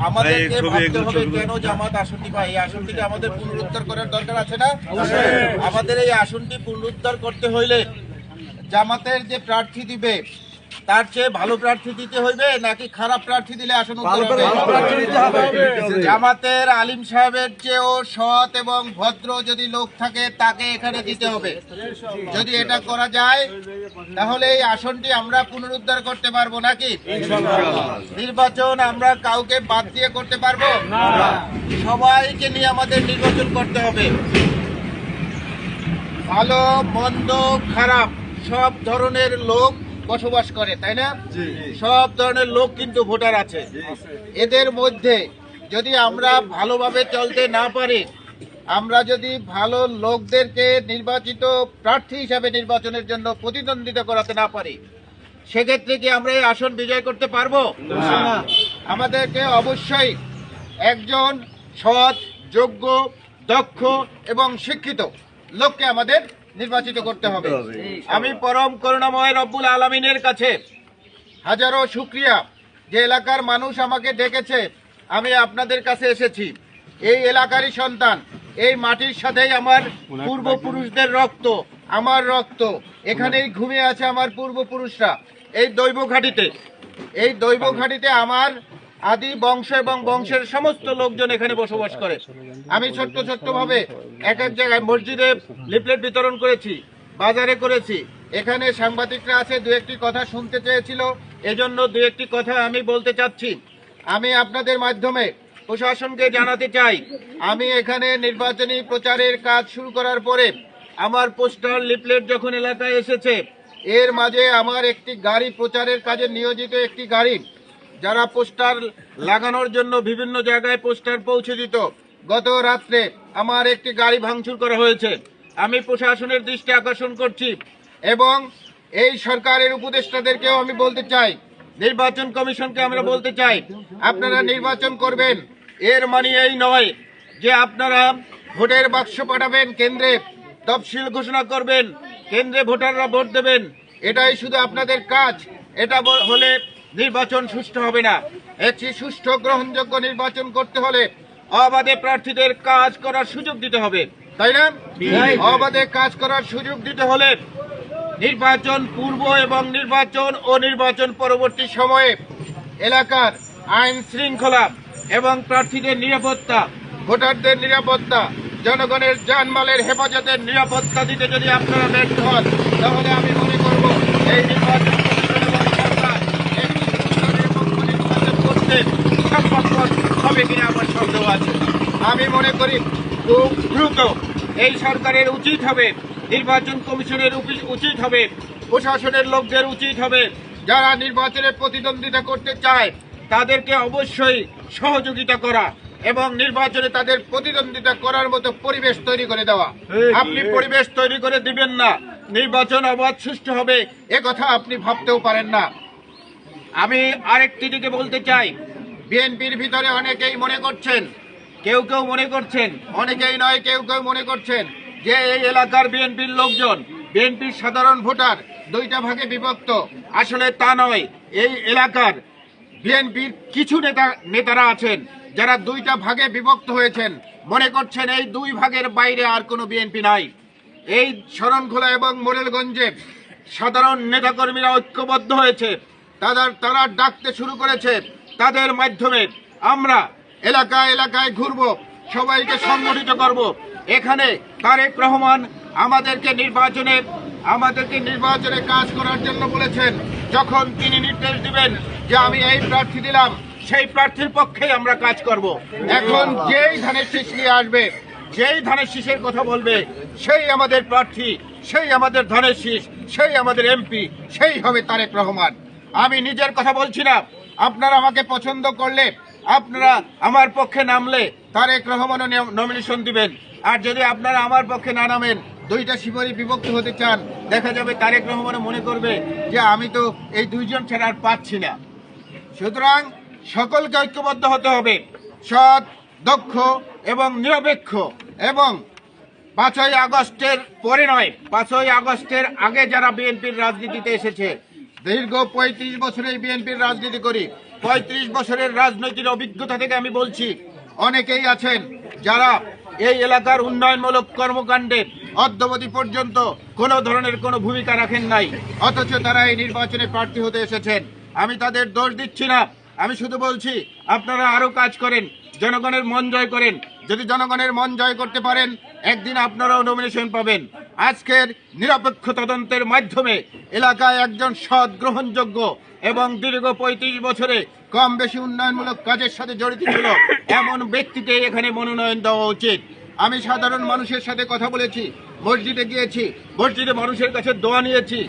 আমাদেরকে ভাবতে হবে কেন জামাত আসনটি এই আসনটিকে আমাদের পুনরুদ্ধার করার দরকার আছে না? আমাদের এই আসনটি পুনরুদ্ধার করতে হইলে জামাতের যে প্রার্থী দিবে তার চেয়ে ভালো প্রার্থী দিতে হইবে নাকি খারাপ প্রার্থী দিলে আসন? জামাতের আলিম সাহেবের চেয়েও সৎ এবং ভদ্র যদি লোক থাকে তাকে এখানে দিতে হবে। যদি এটা করা যায় তাহলে এই আসনটি আমরা পুনরুদ্ধার করতে পারব নাকি? নির্বাচন আমরা কাউকে বাদ দিয়ে করতে পারব? সবাইকে নিয়ে আমাদের নির্বাচন করতে হবে। ভালো মন্দ খারাপ সব ধরনের লোক বসবাস করে তাই না? সব ধরনের লোক কিন্তু ভোটার আছে। এদের মধ্যে যদি আমরা ভালোভাবে চলতে না পারি আমরা যদি ভালো লোকদেরকে নির্বাচিত প্রার্থী হিসাবে নির্বাচনের জন্য প্রতিদ্বন্দ্বিতা করাতে না পারি সেক্ষেত্রে কি আমরা এই আসন বিজয় করতে পারব? আমাদেরকে অবশ্যই একজন সৎ যোগ্য দক্ষ এবং শিক্ষিত লোককে আমাদের নির্বাচিত করতে হবে। আমি পরম করুণাময় রব্বুল আলমিনের কাছে হাজারো শুক্রিয়া। যে এলাকার মানুষ আমাকে ডেকেছে আমি আপনাদের কাছে এসেছি। এই এলাকারই সন্তান এই মাটির সাথেই আমার পূর্বপুরুষদের রক্ত আমার রক্ত। এখানেই ঘুমিয়ে আছে আমার পূর্বপুরুষরা। এই দৈব ঘাটিতে এই দৈব ঘাটিতে আমার আদি বংশ এবং বংশের সমস্ত লোকজন এখানে বসবাস করে। আমি ছোট্ট ছোট্ট ভাবে এক এক জায়গায় মসজিদে লিফলেট বিতরণ করেছি, বাজারে করেছি। এখানে সাংবাদিকরা আছে, দু একটি কথা শুনতে চেয়েছিল, এজন্য দু একটি কথা আমি বলতে চাচ্ছি। আমি আপনাদের মাধ্যমে প্রশাসনকে জানাতে চাই, আমি এখানে নির্বাচনী প্রচারের কাজ শুরু করার পরে আমার পোস্টার লিফলেট যখন এলাকায় এসেছে, এর মাঝে আমার একটি গাড়ি প্রচারের কাজে নিয়োজিত একটি গাড়ি যারা পোস্টার লাগানোর জন্য বিভিন্ন জায়গায় পোস্টার পৌঁছে দিত, গত রাত্রে আমার একটি গাড়ি ভাঙচুর করা হয়েছে। আমি প্রশাসনের দৃষ্টি আকর্ষণ করছি এবং এই সরকারের উপদেষ্টাদেরকেও আমি বলতে চাই, নির্বাচন কমিশনকে আমরা বলতে চাই, আপনারা নির্বাচন করবেন, এর মানে এই নয় যে আপনারা ভোটের বাক্স পাঠাবেন, কেন্দ্রে তফসিল ঘোষণা করবেন, কেন্দ্রে ভোটাররা ভোট দেবেন, এটাই শুধু আপনাদের কাজ, এটা হলে নির্বাচন সুষ্ঠু হবে না। একটি সুষ্ঠু গ্রহণযোগ্য নির্বাচন করতে হলে অবাধে প্রার্থীদের কাজ করার সুযোগ দিতে হবে। তাই না? অবাধে কাজ করার সুযোগ দিতে হলে নির্বাচন পূর্ব এবং নির্বাচন ও নির্বাচন পরবর্তী সময়ে এলাকার আইন শৃঙ্খলা এবং প্রার্থীদের নিরাপত্তা ভোটারদের নিরাপত্তা জনগণের জানমালের হেফাজতের নিরাপত্তা দিতে যদি আপনারা ব্যর্থ হন তাহলে আমি মনে করব এই নির্বাচন কমিশন এবং সরকার একটি সুষ্ঠু নিরপেক্ষ নির্বাচন হবে কিনা আমার সন্দেহ আছে। আমি মনে করি খুব দ্রুত এই সরকারের উচিত হবে নির্বাচন কমিশনের উচিত হবে প্রশাসনের লোকদের উচিত হবে যারা নির্বাচনে প্রতিদ্বন্দ্বিতা করতে চায় তাদেরকে অবশ্যই সহযোগিতা করা এবং নির্বাচনে তাদের প্রতিদ্বন্দ্বিতা করার মতো পরিবেশ তৈরি করে দেওয়া। আপনি পরিবেশ তৈরি করে দিবেন না নির্বাচন অবাধ সুষ্ঠু হবে কথা আপনি ভাবতেও পারেন না। আমি আরেকটি দিকে বলতে চাই। বিএনপির ভিতরে অনেকেই মনে করছেন, কেউ কেউ মনে করছেন, অনেকেই নয়, কেউ কেউ মনে করছেন যে এই এলাকার বিএনপির লোকজন, বিএনপির সাধারণ ভোটার দুইটা ভাগে বিভক্ত। আসলে তা নয়, এই এলাকার বিএনপির কিছু নেতা, নেতারা আছেন, যারা দুইটা ভাগে বিভক্ত হয়েছেন। মনে করছেন এই দুই ভাগের বাইরে আর কোনো বিএনপি নাই। এই শরণখোলা এবং মোরেলগঞ্জে সাধারণ নেতাকর্মীরা ঐক্যবদ্ধ হয়েছে। তাদের তারা ডাকতে শুরু করেছে। তাদের মাধ্যমে আমরা এলাকায় এলাকায় ঘুরব, সবাইকে সংগঠিত করব। এখানে তারেক রহমান আমাদেরকে নির্বাচনে আমাদেরকে নির্বাচনে কাজ করার জন্য বলেছেন। যখন তিনি নির্দেশ দিবেন যে আমি এই প্রার্থী দিলাম, সেই প্রার্থীর পক্ষেই আমরা কাজ করব। এখন যেই ধানের শীষ নিয়ে আসবে, যেই ধানের শীষের কথা বলবে, সেই আমাদের প্রার্থী, সেই আমাদের ধানের শীষ, সেই আমাদের এমপি, সেই হবে তারেক রহমান। আমি নিজের কথা বলছি না। আপনারা আমাকে পছন্দ করলে আপনারা আমার পক্ষে নামলে তারেক রহমানও নমিনেশন দিবেন। আর যদি আপনারা আমার পক্ষে না নামেন, দুইটা শিবরী বিভক্ত হতে চান, দেখা যাবে তারেক রহমানও মনে করবে যে আমি তো এই দুইজন ছাড়া আর পাচ্ছি না। সুতরাং সকলকে ঐক্যবদ্ধ হতে হবে। সৎ, দক্ষ এবং নিরপেক্ষ এবং পাঁচই আগস্টের পরে নয়, পাঁচই আগস্টের আগে যারা বিএনপির রাজনীতিতে এসেছে দীর্ঘ পঁয়ত্রিশ বছরে বিএনপির রাজনীতি করি। পঁয়ত্রিশ বছরের রাজনৈতিক অভিজ্ঞতা থেকে আমি বলছি, অনেকেই আছেন যারা এই এলাকার উন্নয়নমূলক কর্মকাণ্ডে অদ্যবধি পর্যন্ত কোনো ধরনের কোনো ভূমিকা রাখেন নাই, অথচ তারা এই নির্বাচনে প্রার্থী হতে এসেছেন। আমি তাদের দোষ দিচ্ছি না। আমি শুধু বলছি, আপনারা আরও কাজ করেন, জনগণের মন জয় করেন। যদি জনগণের মন জয় করতে পারেন, একদিন আপনারাও নমিনেশন পাবেন। আজকের নিরপেক্ষ তদন্তের মাধ্যমে এলাকায় একজন সৎ গ্রহণযোগ্য এবং দীর্ঘ পঁয়ত্রিশ বছরে কম বেশি উন্নয়নমূলক কাজের সাথে জড়িত ছিল, এমন ব্যক্তিকে এখানে মনোনয়ন দেওয়া উচিত। আমি সাধারণ মানুষের সাথে কথা বলেছি, মসজিদে গিয়েছি, মসজিদে মানুষের কাছে দোয়া নিয়েছি।